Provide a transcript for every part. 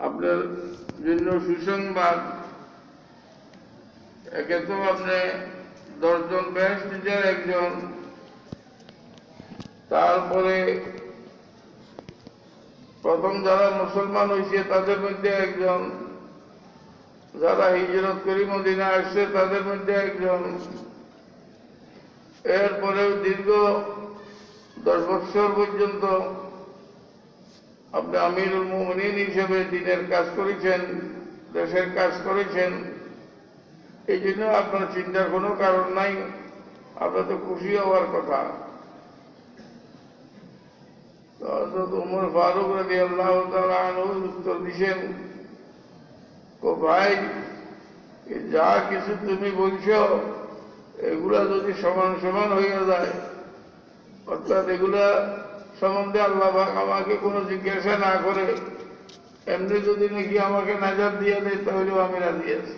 আপনার জন্য সুসংবাদ। একে তো আপনি দশজন ব্যাস টিচার একজন। তারপরে প্রথম যারা মুসলমান হয়েছে তাদের মধ্যে একজন। যারা হিজরত করি মদিনা আসছে, তাদের মধ্যে একজন। এরপরেও দীর্ঘ দশ বছর পর্যন্ত আপনি আমিরুল মোমিন হিসেবে দিনের কাজ করেছেন, দেশের কাজ করেছেন, এই জন্য আপনার চিন্তার কোনো কারণ নাই। আপনার তো খুশি হওয়ার কথা। উমর ফারুক রাজি আল্লাহ উত্তর দিছেন ও ভাই যা কিছু তুমি বলছো, এগুলা যদি সমান সমান হয়ে যায়, অর্থাৎ এগুলা সম্বন্ধে আল্লাহ আমাকে কোনো জিজ্ঞাসা না করে, এমনি যদি নাকি আমাকে নাজার দিয়ে দেয়, তাহলেও আমি রাজি আছি।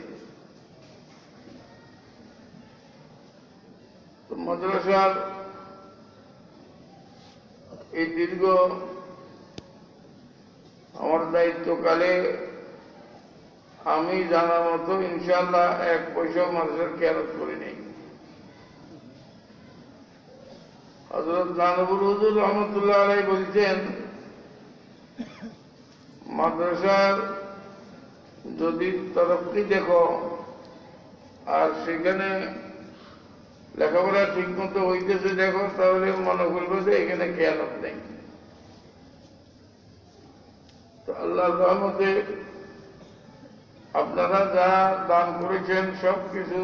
মাদ্রাসার এই দীর্ঘ আমার দায়িত্বকালে আমি জানা মতো ইনশাল্লাহ এক পয়সাও মানুষের খেয়ালত করি নেই হজরত হুজুর রহমতুল্লাহ আলাই বলছেন, মাদ্রাসার যদি তরফটি দেখো, আর সেখানে লেখাপড়া ঠিক মতো হইতেছে দেখো, তাহলে মনে করব যে এখানে খেয়ালত নেই। তো আল্লাহ রহমতে আপনারা যা দান করেছেন সব কিছু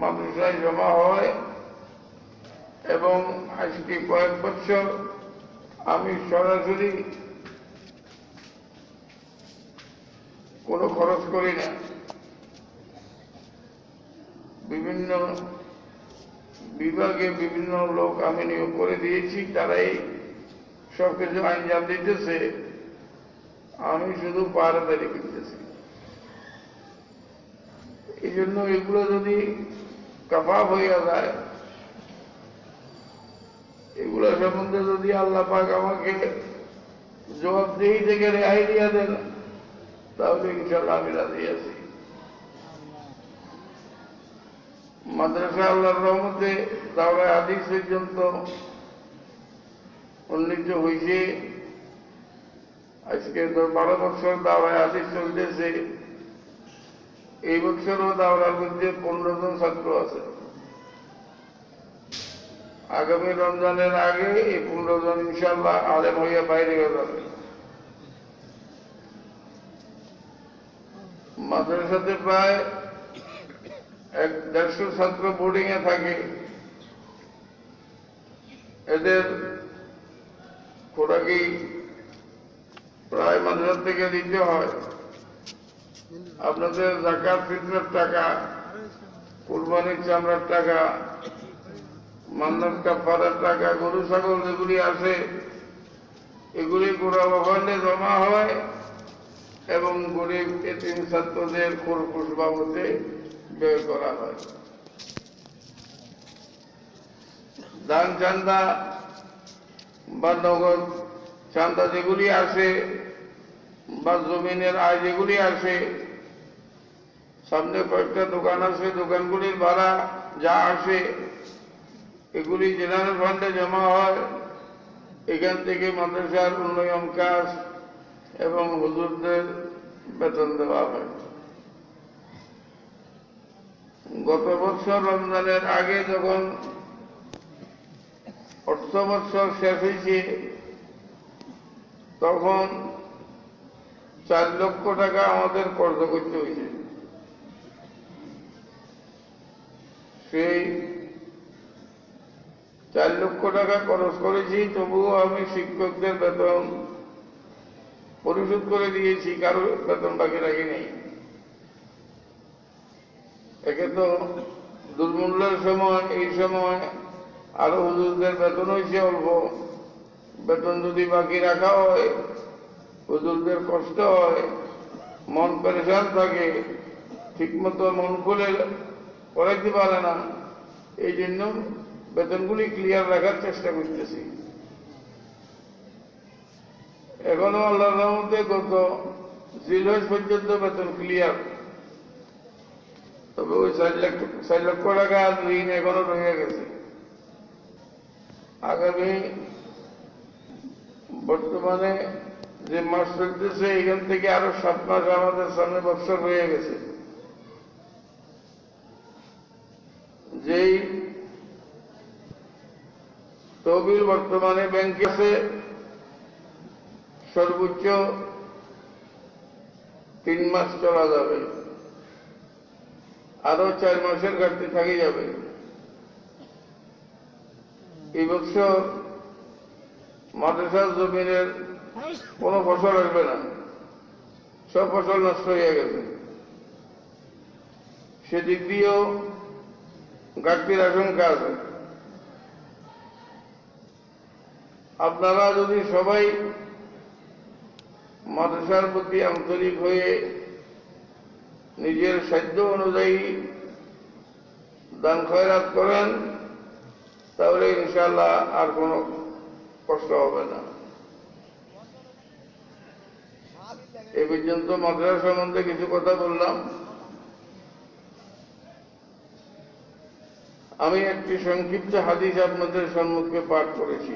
মাদ্রাসায় জমা হয়। এবং আজকে কয়েক বছর আমি সরাসরি কোনো খরচ করি না। বিভিন্ন বিভাগে বিভিন্ন লোক আমি নিয়োগ করে দিয়েছি, তারাই সব কিছু আঞ্জাম দিতেছে। আমি শুধু পাহারাদারি করতেছি। এই জন্য এগুলো যদি কাফাফ হইয়া যায় এগুলো সম্বন্ধে যদি আল্লাহ পাক আমাকে জবাবদেহি থেকে রেহাই দিয়া দেন, তাহলে ইনশাল্লাহ আমি রাজি আছি। মাদ্রাসা আল্লাহর রহমতে দাওরা আদি পর্যন্ত উন্নীত হয়েছে আজকে তো বারো বছর দাওরায় আদি চলতেছে। এই বছরও দাওরার মধ্যে পনেরো জন ছাত্র আছে। আগামী রমজানের আগে এই পনেরো জন ইনশাল্লাহ আলেম হইয়া বাইরে হয়ে যাবে। মাদ্রাসাতে প্রায় এক দেড়শো ছাত্র বোর্ডিং এ থাকে। এদের খোরাকি প্রায় মাদ্রাসা থেকে দিতে হয়। আপনাদের জাকাত ফিতরের টাকা, কুরবানির চামড়ার টাকা মান্নার কাপড়ের টাকা, গরু, ছাগল যেগুলি আছে, এগুলি গোড়া বাবান্ডে জমা হয় এবং গরিব এতিম ছাত্রদের খোরপোষ বাবদে ব্যয় করা হয়। দান চান্দা বা নগদ চান্দা যেগুলি আছে বা জমিনের আয় যেগুলি আছে, সামনে কয়েকটা দোকান আছে, দোকানগুলির ভাড়া যা আসে এগুলি জেনারেল ফান্ডে জমা হয়। এখান থেকে মাদ্রাসার উন্নয়ন কাজ এবং হুজুরদের বেতন দেওয়া হয়। গত বছর রমজানের আগে যখন অর্থ বছর শেষ হয়েছে, তখন চার লক্ষ টাকা আমাদের কর্জ করতে হয়েছে। সেই চার লক্ষ টাকা খরচ করেছি, তবুও আমি শিক্ষকদের বেতন পরিশোধ করে দিয়েছি কারও বেতন বাকি রাখি নেই। একে তো দুর্মূল্যের সময়, এই সময় আরও হুজুরদের বেতন হয়েছে অল্প। বেতন যদি বাকি রাখা হয়, হুজুরদের কষ্ট হয়, মন পরেশান থাকে, ঠিকমতো মন খুলে করাইতে পারে না। এই জন্য বেতনগুলি ক্লিয়ার রাখার চেষ্টা করতেছি। এখনও আল্লাহর রহমতে গত জিলহজ পর্যন্ত বেতন ক্লিয়ার তবে ওই চার লক্ষ টাকা ঋণ এখনও রয়ে গেছে। আগামী বর্তমানে যে মাস চলতেছে, এখান থেকে আরও সাত মাস আমাদের সামনে বছর রয়ে গেছে। যেই তহবিল বর্তমানে ব্যাংকে আছে। সর্বোচ্চ তিন মাস চলা যাবে। আরও চার মাসের ঘাটতি থাকি যাবে। এই বছর মাদ্রাসার জমিনের কোনো ফসল আসবে না। সব ফসল নষ্ট হয়ে গেছে। সেদিক দিয়েও ঘাটতির আশঙ্কা আছে। আপনারা যদি সবাই মাদ্রাসার প্রতি আন্তরিক হয়ে নিজের সাধ্য অনুযায়ী দান খয়রাত করেন, তাহলে ইনশাল্লাহ আর কোনো কষ্ট হবে না। এ পর্যন্ত মাদ্রাসা সম্বন্ধে কিছু কথা বললাম। আমি একটি সংক্ষিপ্ত হাদিস আপনাদের সম্মুখে পাঠ করেছি।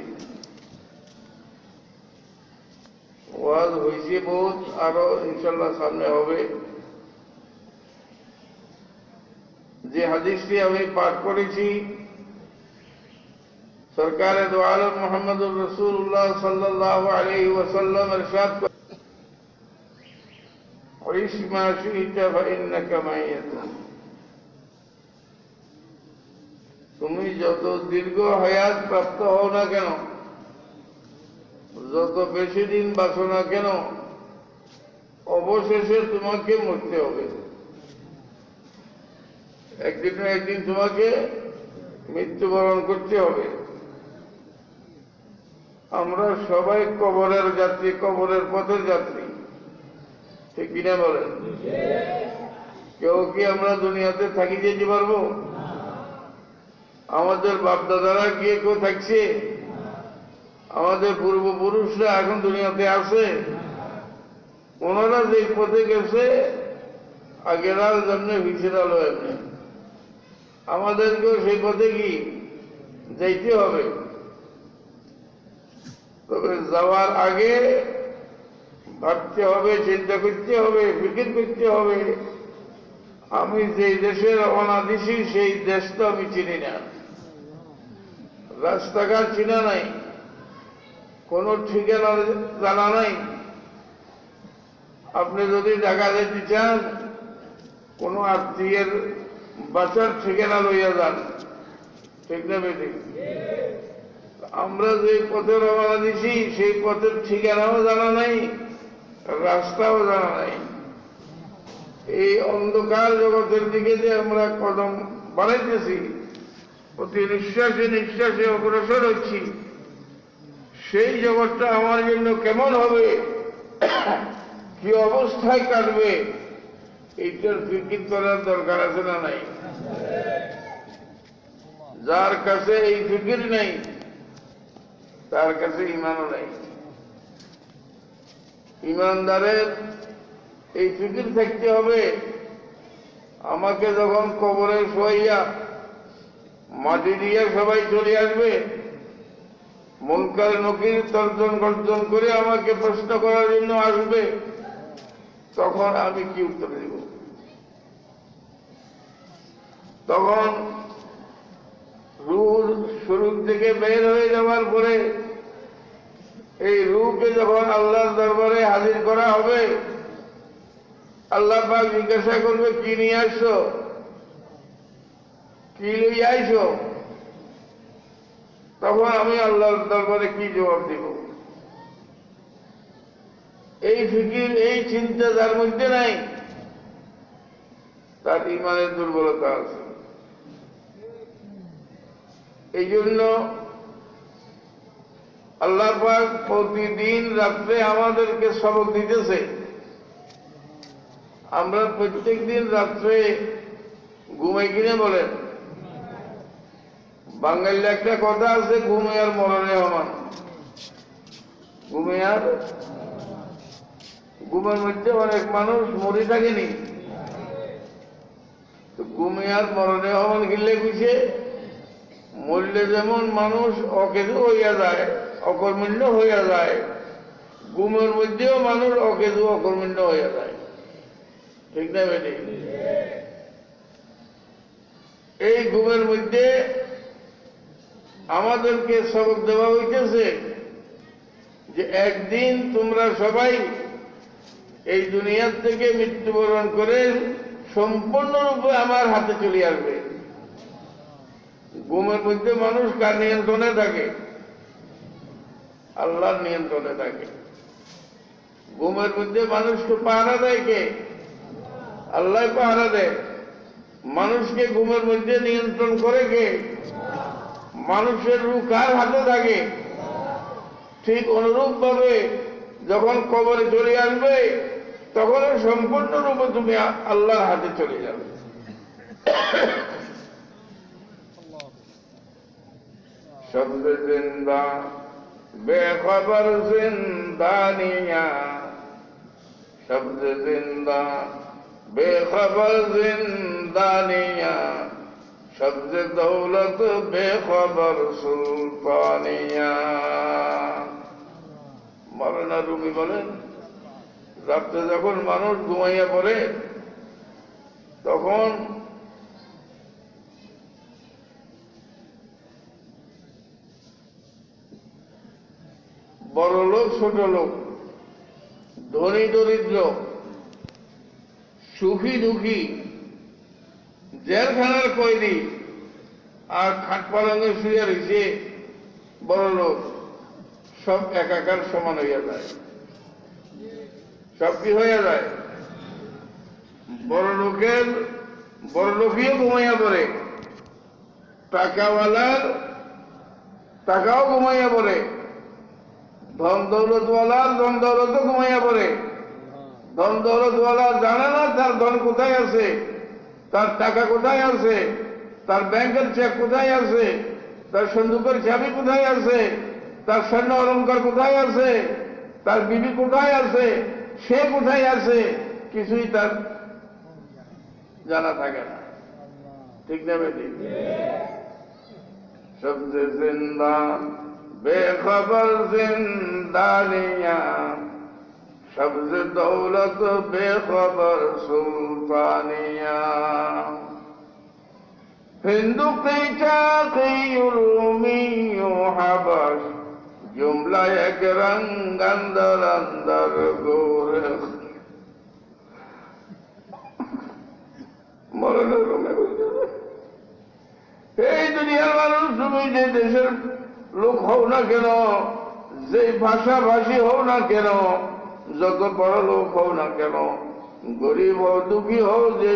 ওয়াজ হয়েছে বহুত আরো ইনশাল্লাহ সামনে হবে যে হাদিসটি আমি পাঠ করেছি সরকারে দো আলম মোহাম্মদুর রসুল্লাহ সাল্লাহ আলী ওসাল্লাম এরশাদ করে عيش ما شئت فإنك ميت তুমি যত দীর্ঘ হায়াত প্রাপ্ত হও না কেন যত বেশি দিন বাঁচো না কেন অবশেষে তোমাকে মরতে হবে। একদিন না একদিন তোমাকে মৃত্যুবরণ করতে হবে। আমরা সবাই কবরের যাত্রী কবরের পথের যাত্রী। ঠিক কিনা বলেন? কেউ কি আমরা দুনিয়াতে থাকি যেতে পারব? আমাদের বাপদাদারা গিয়ে কেউ থাকছে? আমাদের পূর্বপুরুষরা এখন দুনিয়াতে আছে। ওনারা যে পথে গেছে আগেরার জন্য হিসেদালো এমনি। আমাদেরকেও সেই পথে কি যাইতে হবে? তবে যাওয়ার আগে ভাবতে হবে, চিন্তা করতে হবে, ফিকির করতে হবে। আমি যে দেশে রওনা দিছি সেই দেশ তো আমি চিনি না। রাস্তাঘাট চিনা নাই। কোন ঠিকানা জানা নাই। আপনি যদি দেখা যেতে চান, কোন আত্মীয়ের বাঁচার ঠিকানা লইয়া যান। ঠিক না বেটি আমরা যে পথে রওনা দিছি, সেই পথের ঠিকানাও জানা নাই, রাস্তাও জানা নাই। এই অন্ধকার জগতের দিকে যে আমরা কদম বাড়াইতেছি প্রতি নিঃশ্বাসে নিঃশ্বাসে অগ্রসর হচ্ছি। সেই জগৎটা আমার জন্য কেমন হবে? কি অবস্থায় কাটবে? এইটার ফিকির করার দরকার আছে না নাই? যার কাছে এই ফিকির নেই, তার কাছে ইমানও নেই। ইমানদারের এই ফিকির থাকতে হবে। আমাকে যখন কবরে শোয়াইয়া মাটি দিয়ে সবাই চলে আসবে মনকার নকির তর্জন গর্জন করে আমাকে প্রশ্ন করার জন্য আসবে। তখন আমি কি উত্তর দিব? তখন রুহ শুরু থেকে বের হয়ে যাওয়ার পরে এই রুহকে যখন আল্লাহর দরবারে হাজির করা হবে, আল্লাহ জিজ্ঞাসা করবে, কি নিয়ে আসছো? কি লইয়ে আইছো? তখন আমি আল্লাহর দরবারে কি জবাব দিব? এই ফিকির, এই চিন্তা যার মধ্যে নাই, তার ইমানের দুর্বলতা আছে। এই জন্য আল্লাহ পাক প্রতিদিন রাত্রে আমাদেরকে সবক দিতেছে। আমরা প্রত্যেক দিন রাত্রে ঘুমাই কিনে বলেন। বাঙালি একটা কথা আছে, ঘুমে আর মরণে সমান ঘুমে আর ঘুমের মধ্যে অনেক মানুষ মরে থাকেনি। ঘুমে আর মরণে হওয়ার গিলে গুছে মরলে যেমন মানুষ অকেজু হইয়া যায়, অকর্মণ্য হইয়া যায়। ঘুমের মধ্যেও মানুষ অকেজু অকর্মণ্য হইয়া যায়। ঠিক না এই ঘুমের মধ্যে আমাদেরকে সবক দেওয়া হইতেছে যে একদিন তোমরা সবাই এই দুনিয়ার থেকে মৃত্যুবরণ করে সম্পূর্ণরূপে আমার হাতে চলে আসবে। ঘুমের মধ্যে মানুষ কার নিয়ন্ত্রণে থাকে? আল্লাহর নিয়ন্ত্রণে থাকে। ঘুমের মধ্যে মানুষকে পাহারা দেয় কে? আল্লাহ পাহারা দেয়। মানুষকে ঘুমের মধ্যে নিয়ন্ত্রণ করে কে? মানুষের রু কার হাতে থাকে? ঠিক অনুরূপ ভাবে যখন কবরে চলে আসবে তখন সম্পূর্ণরূপে তুমি আল্লাহর হাতে চলে যাবে। শব্দ জিন্দা, বেখবর জিন্দানিয়া শব্দ জিন্দা, বেখবর জিন্দানিয়া শব্দ দৌলত বেখবর সুলতানিয়া। মৌলানা রুমি বলেন রাত্রে যখন মানুষ ঘুমাইয়া পড়ে, তখন বড় লোক, ছোট লোক, ধনী দরিদ্র, সুখী দুঃখী জেলখানার কয়েদি আর খাট পালঙ্গে শুয়ে রয়েছে, বড় লোক। সব একাকার সমান হইয়া যায়। সব কি হইয়া যায়? বড় লোকের, বড় লোকইও ঘুমাইয়া পড়ে। টাকাওয়ালার টাকাও ঘুমাইয়া পড়ে। ধন দৌলতওয়ালার ধন দৌলতও ঘুমাইয়া পড়ে। ধন দৌলতওয়ালা জানে না তার ধন কোথায় আছে। তার টাকা কোথায় আছে? তার ব্যাংকের চেক কোথায় আছে? তার সন্দুকের চাবি কোথায় আছে? তার স্বর্ণ অলঙ্কার কোথায় আছে? তার বিবি কোথায় আছে? সে কোথায় আছে? কিছুই তার জানা থাকে না। ঠিক না বেটি? শব্দ জিন্দা, বেখবর জিন্দানিয়া সবজ দৌলত বেখবর সুলতানিয়া। হিন্দু চাকি রুমি হাবাস জুমলা এক রঙ্গ অন্দর অন্দর বলতেছে এই দুনিয়ার মানুষ তুমি যে দেশের লোক হও না কেন যে ভাষাভাষী হও না কেন যত বড় লোক হও না কেন? গরিব হও, দুঃখী হও, যে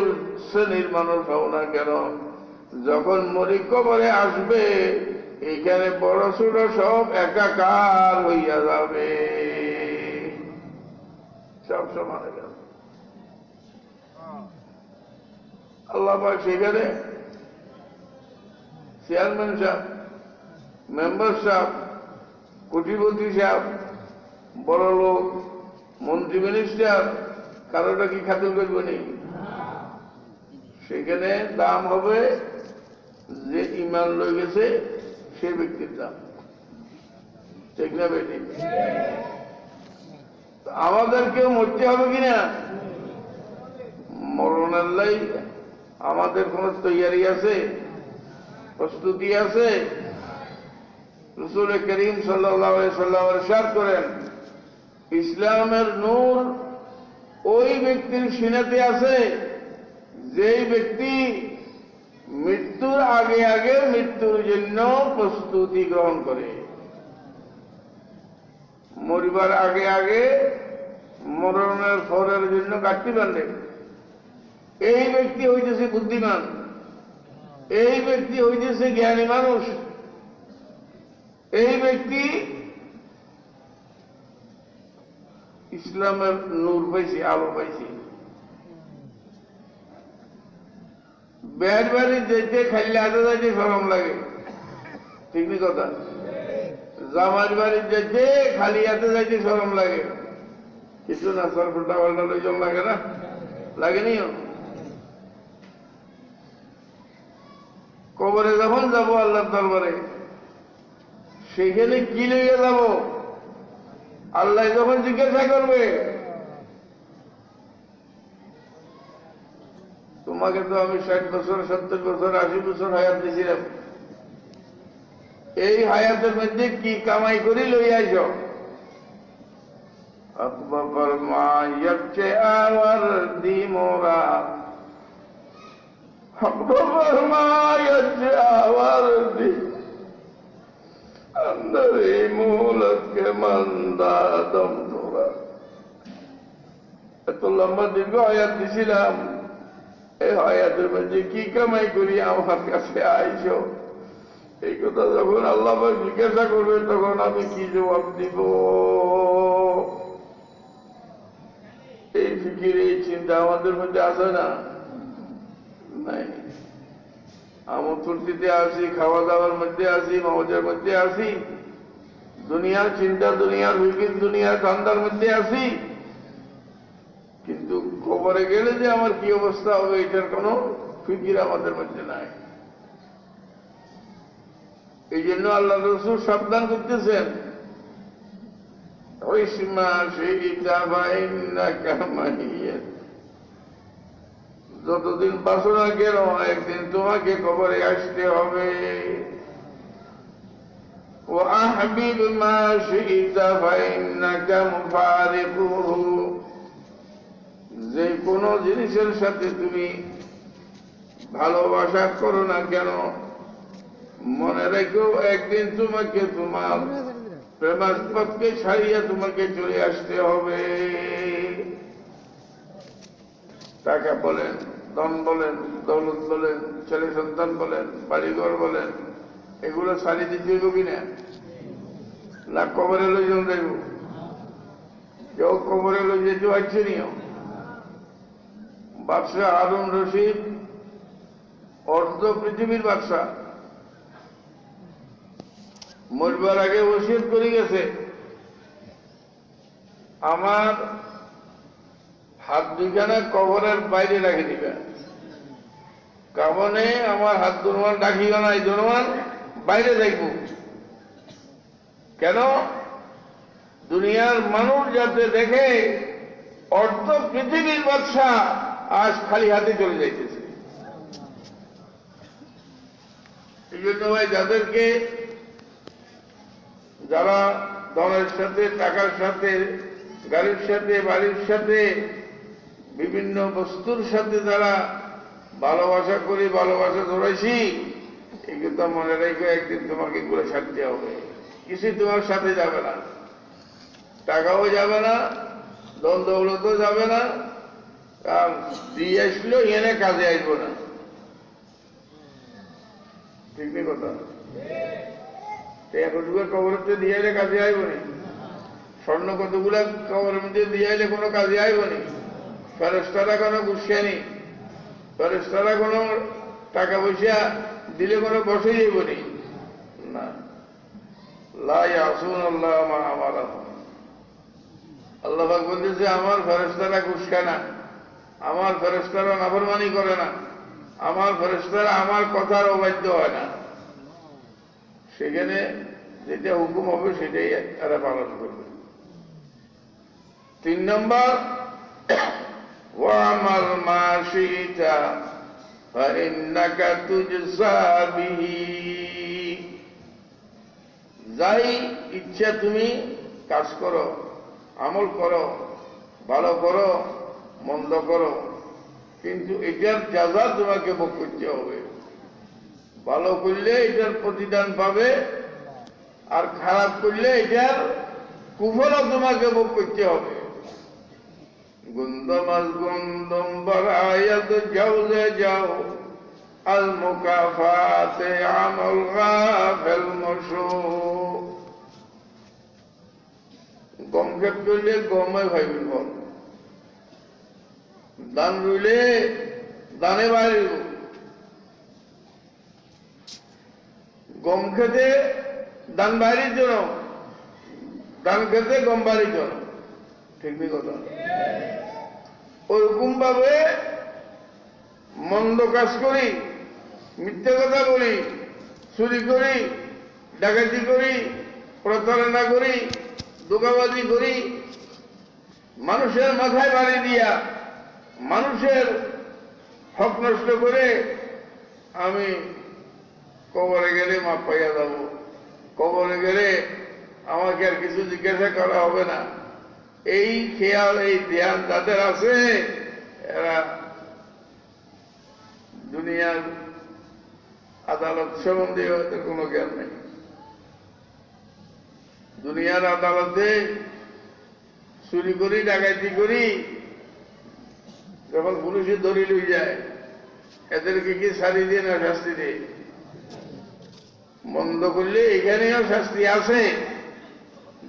শ্রেণির মানুষ হও না কেন? যখন মরি কবরে আসবে, এখানে বড় ছোট সব একাকার হইয়া যাবে। সব সমানে যাবে আল্লাহ সেখানে চেয়ারম্যান সাহেব, মেম্বার সাহেব, কোটিপতি সাহেব, বড় লোক মন্ত্রী মিনিস্টার কারোটা কি খাতির করবে নেই সেখানে দাম হবে যে ইমান লই গেছে সে ব্যক্তির দাম। ঠিক না বেটি? আমাদেরকেও মরতে হবে কিনা মরণের লাই আমাদের কোন তৈয়ারি আছে? প্রস্তুতি আছে? রসুল করিম সাল্লাহ সাল্লাম সাদ করেন। ইসলামের নূর ওই ব্যক্তির সিনাতে আছে। যেই ব্যক্তি মৃত্যুর আগে আগে মৃত্যুর জন্য প্রস্তুতি গ্রহণ করে। মরিবার আগে আগে মরণের ফরের জন্য কাটতে পারলে এই ব্যক্তি হইতেছে বুদ্ধিমান। এই ব্যক্তি হইতেছে জ্ঞানী মানুষ। এই ব্যক্তি ইসলামের নূর পাইছে আলো পাইছে বাড়ি যেতে খাইলে হাতে যাইতে সরম লাগে। ঠিক নি কথা? জামার বাড়ি যেতে খালি হাতে যাইতে সরম লাগে। কিছু না স্যার ফুটা পাল্টা লোকজন লাগে না? লাগেনিও কবরে যখন যাব আল্লাহ দরবারে, সেখানে কি লেগে যাব? আল্লাহ যখন জিজ্ঞাসা করবে, তোমাকে তো আমি ষাট বছর, সত্তর বছর, আশি বছর হায়াত দিয়েছিলাম। এই হায়াতের মধ্যে কি কামাই করি লই আইস? আকবর মায়ের আওয়ার দি আকবর মায়ের আওয়ার দি এত লম্বা দীর্ঘ আয়াত দিছিলাম। এই আয়াতের মধ্যে কি কামাই করি আমার কাছে এই কথা যখন আল্লাহ জিজ্ঞাসা করবে, তখন আমি কি জবাব দিব? এই ফিকির, এই চিন্তা আমাদের মধ্যে আসে না? নাই। আমোদ ফুর্তিতে আসি খাওয়া দাওয়ার মধ্যে আসি মজার মধ্যে আসি। দুনিয়ার চিন্তা দুনিয়ার ফিকির দুনিয়ার ঠান্ডার মধ্যে আসি। কিন্তু খবরে গেলে যে আমার কি অবস্থা হবে, এটার কোনো ফিকির আমাদের মধ্যে নাই। এই জন্য আল্লাহ রসুল সাবধান করতেছেন। ওই সীমা, সেই না কামাইয়া যতদিন বাসো না কেন একদিন তোমাকে কবরে আসতে হবে। যে কোনো জিনিসের সাথে তুমি ভালোবাসা করো না কেন, মনে রেখো, একদিন তোমাকে তোমার প্রেমাস্পদকে ছাড়িয়ে তোমাকে চলে আসতে হবে। টাকা বলেন ধন বলেন, দৌলত বলেন, ছেলে সন্তান বলেন, বাড়িঘর বলেন, এগুলো সারি দিতে কিনা? না, কবরে লইজন যাইব। কেউ কবরে লই যেতে পারছে নিও বাদশাহ হারুন রশিদ, অর্ধ পৃথিবীর বাদশাহ। মরবার আগে ওসিয়ত করে গেছে। আমার হাত দুইখানে কবরের বাইরে রাখি দিবে। কামনে আমার হাত দুর্মান রাখিও না, এই দুর্মান বাইরে দেখব। কেন? দুনিয়ার মানুষ যাতে দেখে, অর্ধ পৃথিবীর বাদশা আজ খালি হাতে চলে যাইতেছে। এই জন্য ভাই, যাদেরকে, যারা দলের সাথে, টাকার সাথে, গাড়ির সাথে, বাড়ির সাথে বিভিন্ন বস্তুর সাথে যারা ভালোবাসা করি, ভালোবাসা ধরেছি এগুলো তো মনে রেখে একদিন তোমাকে এগুলো ছাড়তে হবে। কিছুই তোমার সাথে যাবে না। টাকাও যাবে না দল দৌলতও যাবে না। আর দিয়ে আসলেও এনে কাজে আসব না। ঠিক নেই কথা? এখন যুগের কবরতে দিয়ে এলে কাজে আইব নি? স্বর্ণ কতগুলা কবরের মধ্যে দিয়ে এলে কোনো কাজে আইব নি? ফেরস্তারা কোনো গুসানি ফেরস্তারা কোনো টাকা পয়সা দিলে কোনো বসে যাইব নি। না লাই আসুন আল্লাহ আমার বলতেছে, আমার ফেরস্তারা গুসায় না। আমার ফেরস্তারা নাফরমানি করে না। আমার ফেরস্তারা আমার কথার অবাধ্য হয় না। সেখানে যেটা হুকুম হবে সেটাই তারা পালন করবে। তিন নম্বর ওয়ামাল মা শিতা فإنك تجزى به যাই ইচ্ছা তুমি কাজ করো আমল করো ভালো করো মন্দ করো কিন্তু এটার যাজা তোমাকে ভোগ করতে হবে ভালো করলে এটার প্রতিদান পাবে আর খারাপ করলে এটার কুফলও তোমাকে ভোগ করতে হবে গুন্দমাস গুন্দম বারায়াত যাওলে যাও আল মুকাফাতে আমল গাফেল মশু গম খেত করলে গমে ভাইবি বল দান রইলে দানে বাড়িব গম খেতে দান বাড়ির জন্য ধান খেতে গম বাড়ির জন্য ঠিক কথা ওরকম ভাবে মন্দ কাজ করি, মিথ্যে কথা বলি, চুরি করি, ডাকাতি করি, প্রতারণা করি দোকাবাজি করি, মানুষের মাথায় বাড়ি দিয়া, মানুষের হক নষ্ট করে আমি কবরে গেলে মাপ পাইয়া যাব। কবরে গেলে আমাকে আর কিছু জিজ্ঞাসা করা হবে না। এই খেয়াল, এই ধ্যান যাদের আছে, এরা দুনিয়ার আদালত সম্বন্ধে হয়তো কোনো জ্ঞান নেই। দুনিয়ার আদালতে চুরি করি, ডাকাতি করি, যখন পুলিশে ধরে লই যায়, এদেরকে কি সারি দিয়ে না শাস্তি দিয়ে? বন্ধ করলে এখানেও শাস্তি আছে।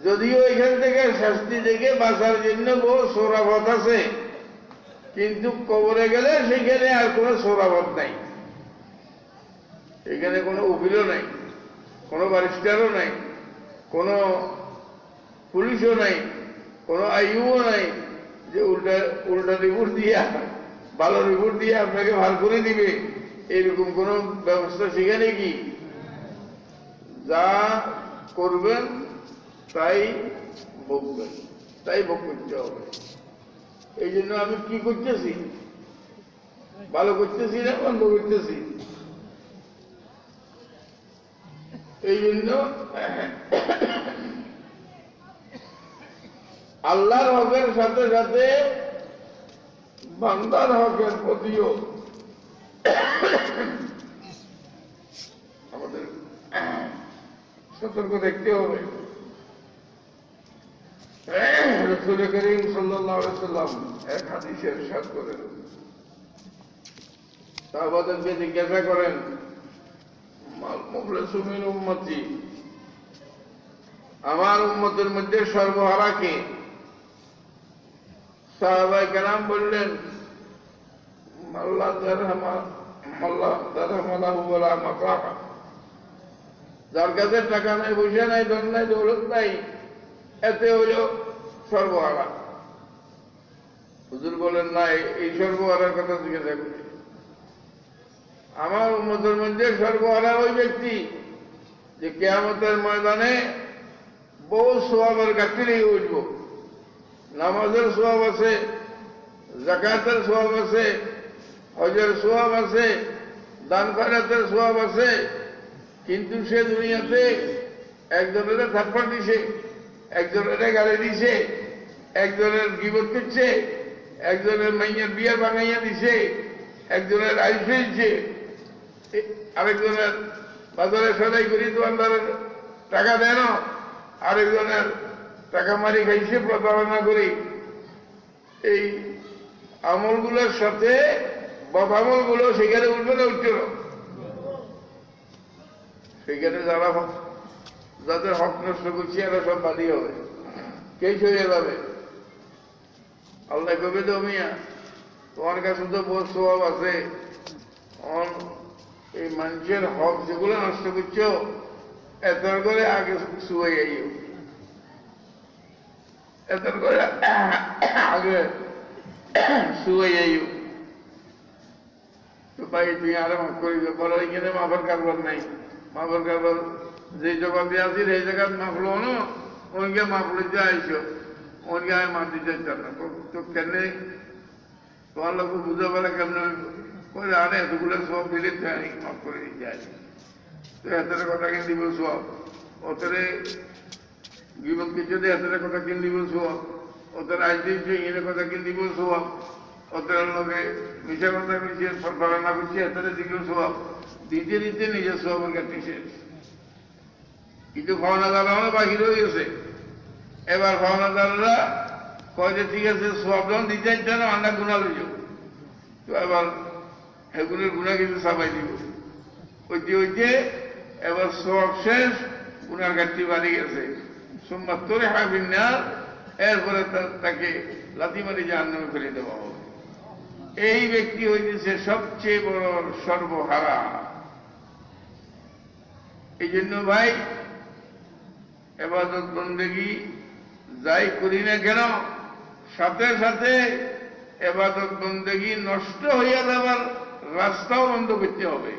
যদিও এখান থেকে শাস্তি থেকে বাঁচার জন্য বহু সৌরাবত আছে, কিন্তু কবরে গেলে সেখানে আর কোনো সৌরাবত নাই। এখানে কোনো উকিলও নাই, কোনো ব্যারিস্টারও নাই, কোনো পুলিশও নাই, কোনো আইউও নাই যে উল্টা উল্টা রিপোর্ট দিয়া, ভালো রিপোর্ট দিয়ে আপনাকে ভার করে দিবে। এরকম কোনো ব্যবস্থা সেখানে কি? যা করবেন তাই ভোগবেন তাই ভোগ করতে হবে। এই জন্য আমি কি করতেছি? ভালো করতেছি না বন্ধ করতেছি? এই জন্য আল্লাহর হকের সাথে সাথে বান্দার হকের প্রতিও আমাদের সতর্ক দেখতে হবে। রসুল করিম সাল্লাম এক হাদিসের সাত করেন। সাহবাদেরকে জিজ্ঞাসা করেন মুখলেসুমিন উম্মতি? আমার উম্মতের মধ্যে সর্বহারা কে? সাহাবাই কেরাম বললেন, মাল্লা দারহামা, মাল্লা যার কাছে টাকা নাই, পয়সা নাই, ধন নাই, দৌলত নাই, এতে হইল সর্বহারা। হুজুর বলেন, না, এই সর্বহারার কথা জিজ্ঞাসা করি আমার উন্মতের মধ্যে সর্বহারা ওই ব্যক্তি যে কেয়ামতের ময়দানে বহু সোয়াবের লেগে উঠব। নামাজের সোয়াব আছে জাকাতের সোয়াব আছে, হজের সোয়াব আছে, দান খয়রাতের সোয়াব আছে, কিন্তু সে দুনিয়াতে একজনের থাপ্পড় দিছে। একজনের গাড়ি দিছে, একজনের বিপদ করছে একজনের মাইয়ার বিয়ার বাঙাইয়া দিছে, একজনের আইস ফেলছে আরেকজনের বাজারে সদাই করি দোকানদারের টাকা দেয় না, আরেকজনের টাকা মারি খাইছে প্রতারণা করি। এই আমলগুলোর সাথে বদামলগুলো সেখানে উঠবে না, উঠছে না। সেখানে যারা যাদের হক নষ্ট করছি, এরা সব বাদী হবে। কে হয়ে যাবে? আল্লাহ কবে তো মিয়া? তোমার কাছে তো বহু স্বভাব আছে। এই মানুষের হক যেগুলো নষ্ট করছ এত করে আগে শুয়ে যাইও এত করে আগে শুয়ে যাইও তো ভাই, তুমি আরে মাফ করি বলো এখানে মাফের কারবার নাই। মাফের কারবার যে জবাব দিয়ে আসি সেই জায়গা মাফ লো না। ওইকে মাফ লইতে আইসো ওইকে আমি মাফ দিতে চান না। তো- কেন? তোমার লোক বুঝতে পারে কেমন ওই আরে এতগুলো সব মিলে মাফ করে দিতে আসি তো এতের কথা কিন দিব সব? ওতরে গিবত কিছু দিয়ে কথা কিন দিব সব? ওদের আজ দিয়েছে এর কথা কিন দিব সব? ওদের লোকে মিশা কথা মিশিয়ে প্রতারণা করছে এতের দিকেও সব? দিতে দিতে নিজের সবের কাছে কিন্তু ভাওনাদাররা বাকি রয়ে গেছে। এবার ভাওনাদাররা কয় যে, ঠিক আছে, সব যখন দিতে চাইছে না আন্না গুণা লইজ তো এবার হেগুনের গুণা কিছু সাবাই দিব। ওইতে ওইতে এবার সব শেষ গুনার গাছটি বাড়ি গেছে। সোমবার তোরে হাবিন না, এরপরে তাকে লাথি মারি জাহান নামে ফেলে দেওয়া হবে। এই ব্যক্তি হইতেছে সবচেয়ে বড় সর্বহারা। এই জন্য ভাই এবাদত বন্দেগি যাই করি না কেন, সাথে সাথে এবাদত বন্দেগি নষ্ট হইয়া যাবার রাস্তাও বন্ধ করতে হবে।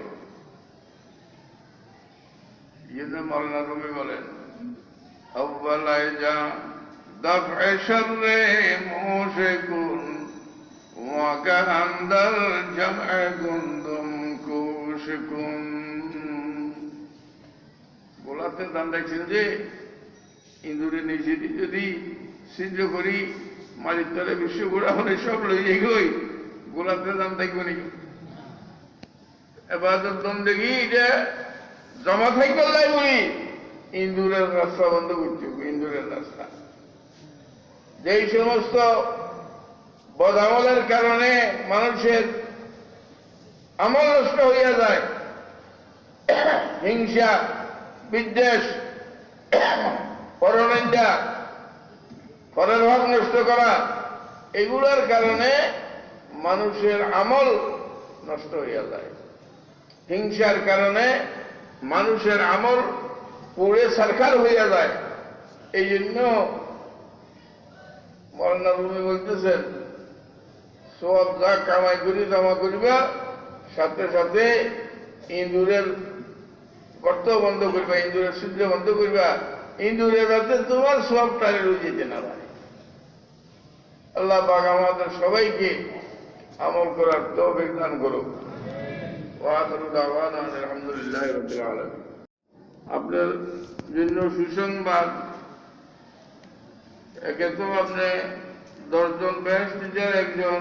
ইয়ে মৌলানা রবি বলেন আব্বালায় যা আন্দার রাখছেন যে ইন্দুরে নিজে যদি সিদ্ধ করি, মালিক তলে বিশ্ব গোড়া হলে সব লই যাই গই গোলাতে দাম থাকবে নাকি? এবার দম দেখি এটা জমা থাকবে বলি ইন্দুরের রাস্তা বন্ধ করতে ইন্দুরের রাস্তা। যেই সমস্ত বদামলের কারণে মানুষের আমল নষ্ট হইয়া যায়, হিংসা, বিদ্বেষ পরনিন্দা পরের ভাগ নষ্ট করা, এগুলোর কারণে মানুষের আমল নষ্ট হইয়া যায়। হিংসার কারণে মানুষের আমল পড়ে সরকার হইয়া যায়। এই জন্য মরনা রুমি বলতেছেন, সব যা কামাই করি জমা করিবা, সাথে সাথে ইন্দুরের গর্ত বন্ধ করবা ইন্দুরের সূর্য বন্ধ করবা ইন্দুরের যাতে তোমার সব টারে যেতে না পারে আল্লাহ পাক আমাদের সবাইকে আমল করার তো দান করুক। আপনার জন্য সুসংবাদ। একে তো আপনি দশজন ব্যাস টিচার একজন।